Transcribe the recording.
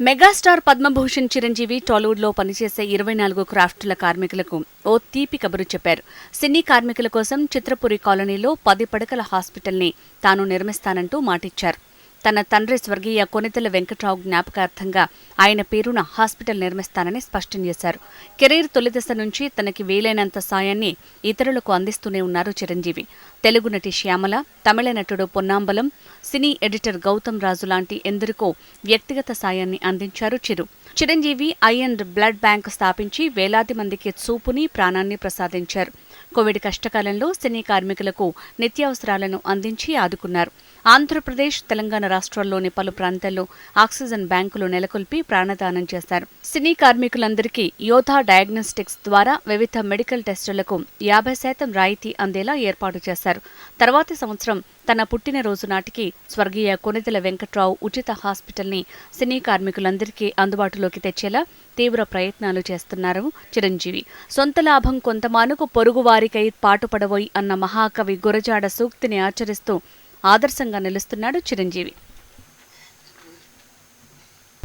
Megastar Padma Bhushan Chiranjeevi టాలీవుడ్లో పనిచేసే ఇరవై నాలుగు క్రాఫ్టుల కార్మికులకు ఓ తీపి కబురు చెప్పారు. సినీ కార్మికుల కోసం చిత్రపురి కాలనీలో పది పడకల హాస్పిటల్ని తాను నిర్మిస్తానంటూ మాటిచ్చారు. తన తండ్రి స్వర్గీయ కొనితెల వెంకట్రావు జ్ఞాపకార్థంగా ఆయన పేరున హాస్పిటల్ నిర్మిస్తానని స్పష్టం చేశారు. కెరీర్ తొలిదశ నుంచి తనకి వీలైనంత సాయాన్ని ఇతరులకు అందిస్తూనే ఉన్నారు చిరంజీవి. తెలుగు నటి శ్యామల తమిళ నటుడు పొన్నాంబలం సినీ ఎడిటర్ గౌతమ్ రాజు లాంటి ఎందరికో వ్యక్తిగత సాయాన్ని అందించారు Chiru. Chiranjeevi eye and blood bank స్థాపించి వేలాది మందికి చూపుని ప్రాణాన్ని ప్రసాదించారు. కోవిడ్ కష్టకాలంలో సినీ కార్మికులకు నిత్యావసరాలను అందించి ఆదుకున్నారు. ఆంధ్రప్రదేశ్ తెలంగాణ రాష్ట్రాల్లోని పలు ప్రాంతాల్లో ఆక్సిజన్ బ్యాంకులు నెలకొల్పి ప్రాణదానం చేశారు సినీ కార్మికులందరికీ యోధా డయాగ్నోస్టిక్స్ ద్వారా వివిధ మెడికల్ టెస్టులకు యాభై శాతం రాయితీ అందేలా ఏర్పాటు చేశారు. తర్వాతి సంవత్సరం తన పుట్టినరోజు నాటికి స్వర్గీయ కొనిదెల వెంకట్రావు ఉచిత హాస్పిటల్ని సినీ కార్మికులందరికీ అందుబాటులోకి తెచ్చేలా తీవ్ర ప్రయత్నాలు చేస్తున్నారు చిరంజీవి. సొంత లాభం కొంతమానుకు పొరుగువారికై పాటుపడబోయి అన్న మహాకవి గురజాడ సూక్తిని ఆచరిస్తూ ఆదర్శంగా నిలుస్తున్నాడు చిరంజీవి.